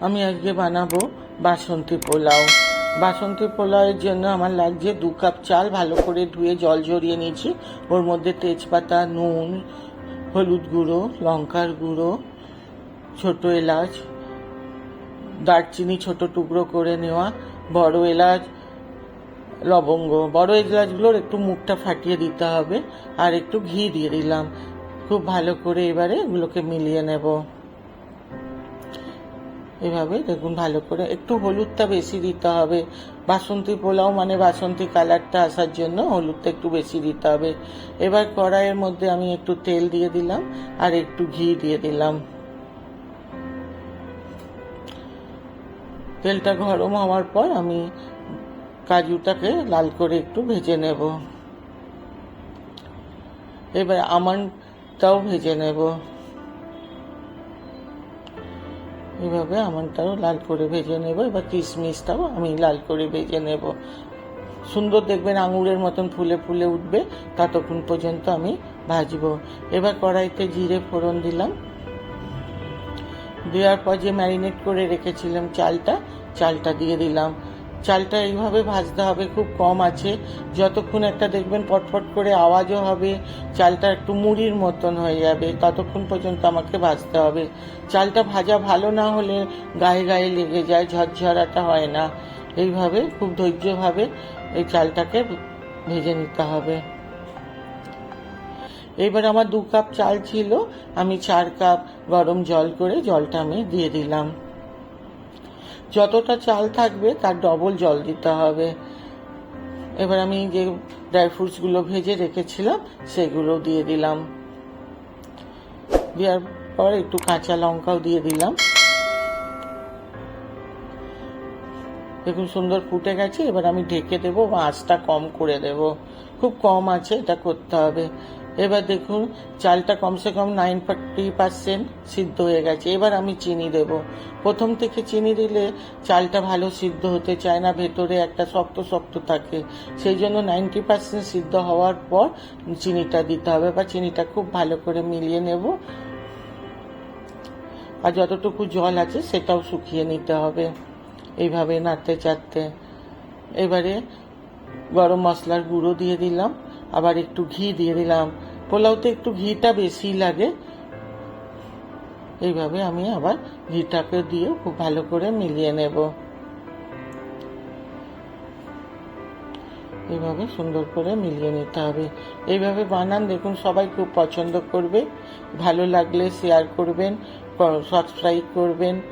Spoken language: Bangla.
আমি আজকে বানাবো বাসন্তী পোলাও। বাসন্তী পোলাওয়ের জন্য আমার লাগছে দু কাপ চাল, ভালো করে ধুয়ে জল জড়িয়ে নিয়েছি। ওর মধ্যে তেজপাতা, নুন, হলুদ গুঁড়ো, লঙ্কার গুঁড়ো, ছোট এলাচ, দারচিনি ছোট টুকরো করে নেওয়া, বড় এলাচ, লবঙ্গ। বড় এলাচগুলোর একটু মুখটা ফাটিয়ে দিতে হবে আর একটু ঘি দিয়ে দিলাম। খুব ভালো করে এবারে এগুলোকে মিলিয়ে নেব। এভাবে দেখুন ভালো করে। একটু হলুদটা বেশি দিতে হবে। বাসন্তী পোলাও মানে বাসন্তী কালারটা আসার জন্য হলুদটা একটু বেশি দিতে হবে। এবার কড়াইয়ের মধ্যে আমি একটু তেল দিয়ে দিলাম আর একটু ঘি দিয়ে দিলাম। তেলটা গরম হওয়ার পর আমি কাজুটাকে লাল করে একটু ভেজে নেব। এবার আমন্ডটাও ভেজে নেব। এভাবে আমনটাও লাল করে ভেজে নেব, এবার কিশমিশটাও আমি লাল করে ভেজে নেব। সুন্দর দেখবেন আঙুরের মতন ফুলে ফুলে উঠবে, ততক্ষণ পর্যন্ত আমি ভাজবো। এবার কড়াইতে জিরে ফোড়ন দিলাম। দেওয়ার পর যে ম্যারিনেট করে রেখেছিলাম চালটা চালটা দিয়ে দিলাম। চালটা এইভাবে ভাজতে হবে, খুব কম আছে। যতক্ষণ একটা দেখবেন পটপট করে আওয়াজও হবে, চালটা একটু মুড়ির মতন হয়ে যাবে, ততক্ষণ পর্যন্ত আমাকে ভাজতে হবে। চালটা ভাজা ভালো না হলে গায়ে গায়ে লেগে যায়, ঝরঝরাটা হয় না। এইভাবে, খুব ধৈর্যভাবে এই চালটাকে ভেজে নিতে হবে। এবার আমার দু কাপ চাল ছিল, আমি চার কাপ গরম জল করে জলটা আমি দিয়ে দিলাম। যতটা চাল থাকবে, তার ডবল জল দিতে হবে। এবার আমি যে ড্রাই ফ্রুটসগুলো ভেজে রেখেছিলাম, সেগুলো দিয়ে দিলাম। দেওয়ার পর একটু কাঁচা লঙ্কাও দিয়ে দিলাম। দেখুন, সুন্দর ফুটে গেছে। এবার আমি ঢেকে দেবো বা আঁচটা কম করে দেব। খুব কম আছে, এটা করতে হবে। এবার দেখুন, চালটা কমসে কম নাইন ফর্টি পার্সেন্ট সিদ্ধ হয়ে গেছে। এবার আমি চিনি দেব। প্রথম থেকে চিনি দিলে চালটা ভালো সিদ্ধ হতে চায় না, ভেতরে একটা শক্ত শক্ত থাকে। সেই জন্য নাইনটি পার্সেন্ট সিদ্ধ হওয়ার পর চিনিটা দিতে হবে বা চিনিটা খুব ভালো করে মিলিয়ে নেব। আর যতটুকু জল আছে সেটাও শুকিয়ে নিতে হবে এইভাবে নাড়তে চাড়তে এবারে গরম মশলার গুঁড়ো দিয়ে দিলাম। আবার একটু ঘি দিয়ে দিলাম। পোলাওতে একটু ঘিটা বেশি লাগে। এইভাবে আমি আবার ঘিটাকে দিয়ে খুব ভালো করে মিলিয়ে নেব। এইভাবে সুন্দর করে মিলিয়ে নিতে হবে। এইভাবে বানান দেখুন, সবাই খুব পছন্দ করবে। ভালো লাগলে শেয়ার করবেন সাবস্ক্রাইব করবেন।